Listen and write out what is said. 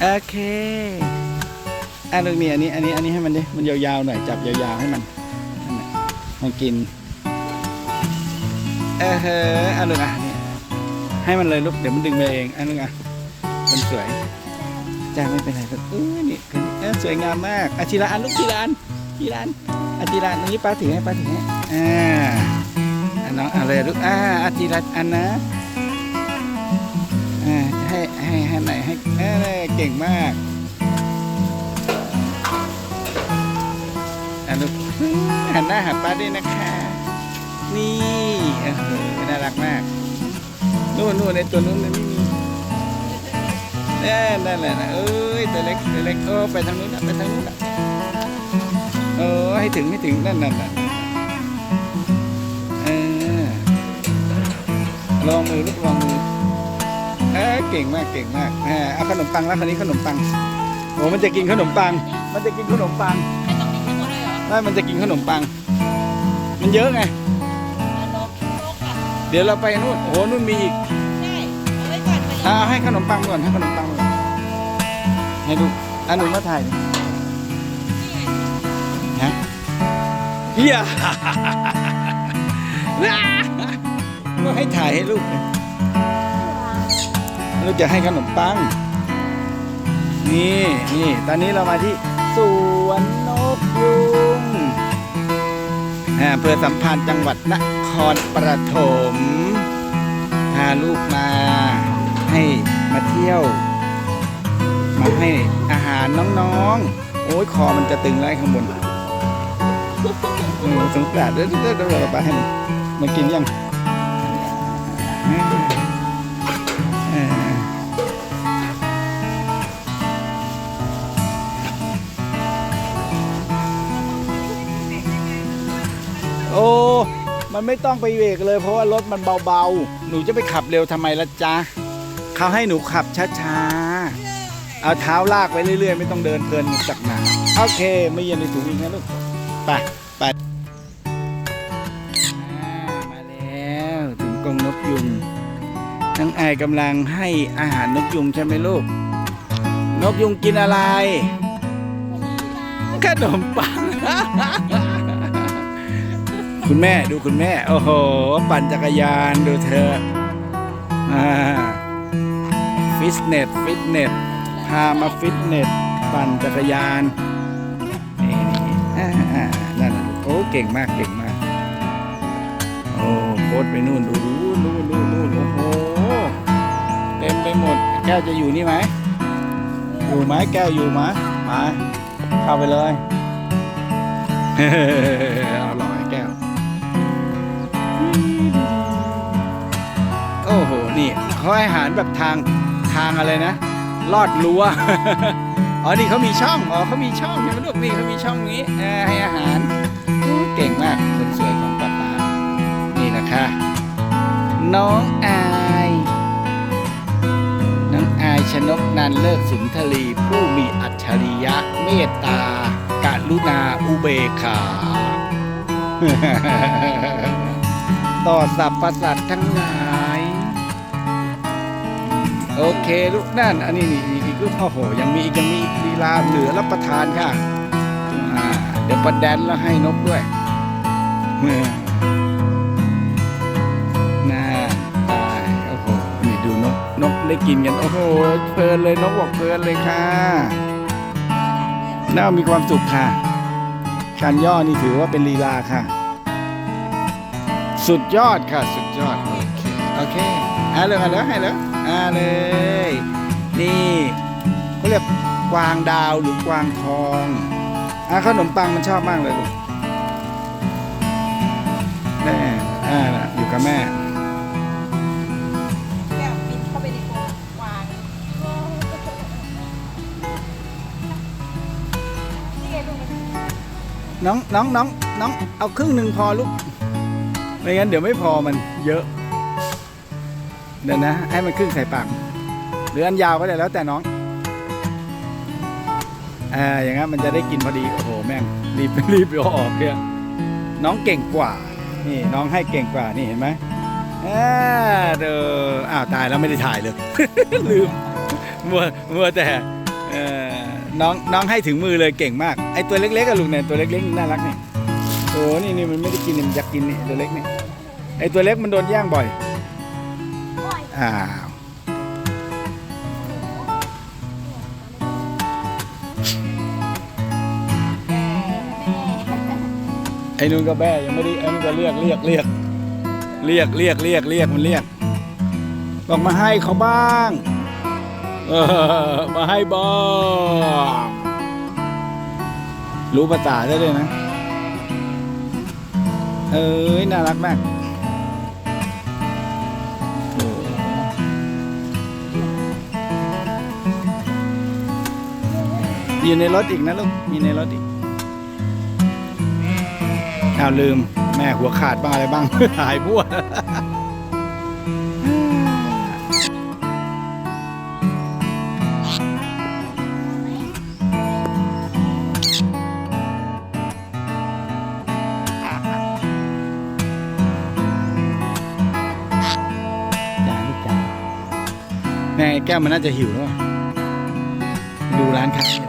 โอเคอะลูกนี่อันนี้อันนี้อันนี้ให้มันดิมันยาวๆหน่อยจับยาวๆให้มันนั่นน่ะมันกินเออเฮ้ออะลูกอะนี่ให้มันเลยลูกเดี๋ยวมันดึงไปเองอะลูกอะมันสวยจ้าไม่เป็นไรลูกเออนี่เออสวยงามมากอาทีละอันลูกทีละอันทีละอันอาทีละอันนี้ป้าถือให้ป้าถือให้อ่าอะน้องอาเลยลูกอ่าอาทีละอันนะอ่า ให้ให้ให้ไหนให้เอ้เก่งมากอะลูกหันหน้าหาป้าด้วยนะคะ นี่เออน่ารักมาก นู่นนู่นในตัวนู้นมันไม่มีน่นั่นแหละนะเอ้ยตัวเล็กตัวเล็กโอ้ไปทางนู้นนะไปทางนู้นนะโอ้ให้ถึงให้ถึงนั่นนั่นนั่นเออลองมือลูกลองมือ เอ้ยเก่งมากเก่งมากแหมเอาขนมปังแล้วคันนี้ขนมปังโอ้มันจะกินขนมปัง มันจะกินขนมปังไม่ต้องมีทั้งหมดเลยเหรอไม่มันจะกินขนมปัง มันเยอะไงแล้วนกนกอะเดี๋ยวเราไปนู่นโอ้โหนู่นมีอีกใช่เอาไว้ก่อนไปเลยอ่าให้ขนมปังก่อนให้ขนมปังก่อนให้ดูอันหนูมาถ่ายดินี่ไงฮะเฮียก็ให้ถ่ายให้ลูกเลย ลูกจะให้ขนมปัง นี่นี่ตอนนี้เรามาที่สวนนกยุงอ่าอำเภอสัมพันธ์จังหวัดนครปฐมพาลูกมาให้มาเที่ยว มาให้อาหารน้องๆ โอ้ยคอมันจะตึงแล้วไอ้ข้างบนเออสงสารเดี๋ยเดี๋ยวเดี๋ยวเราไปให้มันมันกินยัง มันไม่ต้องไปเบรกเลย เพราะว่ารถมันเบาๆ หนูจะไปขับเร็วทำไมละจ๊ะเขาให้หนูขับช้าๆ เอาเท้าลากไปเรื่อยๆ ไม่ต้องเดินเพลินจากหนาโอเค ไม่เย็นในถุงอีกนะลูก ไปไปอ่ามาแล้วถึงกรงนกยุงน้องไอายกำลังให้อาหารนกยุงใช่ไหมลูก นกยุงกินอะไรขนมปัง คุณแม่ดูคุณแม่ โอ้โห ปั่นจักรยานดูเธออ่าฟิตเนสฟิตเนสพามาฟิตเนสปั่นจักรยานนี่นี่นั่นนะโอ้เก่งมากเก่งมากโอ้โคตรไปนู่นดูนู่นนู่นนู่นนู่นโอ้โหเต็มไปหมด แก้วจะอยู่นี่ไหมอยู่ไหมแก้วอยู่ไหมมาเข้าไปเลย เขาให้อาหารแบบทางทางอะไรนะ ลอดรั้วอ๋อนี่เขามีช่องอ๋อเขามีช่องเห็นไหมลูกนี่เขามีช่องนี้ให้อาหารเก่งมากคนสวยของป้าตานี่นะคะ น้องอายน้องอายชนกนันเลิกสุนทรีผู้มีอัจฉริยะเมตตาการุณาอุเบกขา ต่อสรรพสัตว์ทั้งหลาย โอเคลูกนั่นอันนี้นี่อีกลูกโอ้โหยังมีอีกยังมีลีลาเหลือรับประทานค่ะเดี๋ยวประแดนแล้วให้นกด้วยน่าตายโอ้โหนี่ดูนกนกได้กินกันโอ้โหเพลินเลยนกบอกเพลินเลยค่ะน่ามีความสุขค่ะการย่อนี่ถือว่าเป็นลีลาค่ะ สุดยอดค่ะ สุดยอดโอเค โอเคอะเลยอะเลยให้เลยอะเลย นี่เขาเรียกกวางดาวหรือกวางทองอะขนมปังมันชอบมากเลยลูกแม่อ่าน่ะอยู่กับแม่แก้วบินเข้าไปในกรงกวางนี่ไงลูกน้องน้องน้องน้องเอาครึ่งหนึ่งพอลูกไม่งั้นเดี๋ยวไม่พอมันเยอะ เดี๋ยวนะ ให้มันครึ่งใส่ปากหรืออันยาวก็ได้แล้วแต่น้องอ่าอย่างงั้นมันจะได้กินพอดีโอ้โหแม่งรีบรีบเอาออกเนี่ยน้องเก่งกว่า นี่น้องให้เก่งกว่านี่เห็นไหมอ่าเดออ้าวตายแล้วไม่ได้ถ่ายเลย ลืมมัวมัวแต่เออน้องน้องให้ถึงมือเลยเก่งมากไอตัวเล็กๆอะลูกเนี่ยตัวเล็กๆน่ารักนี่โอ้นี่นี่มันไม่ได้กินนี่มันอยากกินนี่ตัวเล็กนี่ไอตัวเล็กมันโดนย่างบ่อย อ้าวไอ้นู่นก็แบ้ยังไม่ได้ไอ้นู่นก็เรียกเรียกเรียกเรียกเรียกเรียกเรียกมันเรียกบอกมาให้เขาบ้างเออมาให้บ้างรู้ภาษาได้เลยนะ เอ้ยน่ารักมาก อยู่ในรถอีกนะลูกมีในรถอีกอ้าวลืม แม่หัวขาดบ้างอะไรบ้าง หายบัวจ้าลูกแม่แก้วมันน่าจะหิวแล้วดูร้านค้า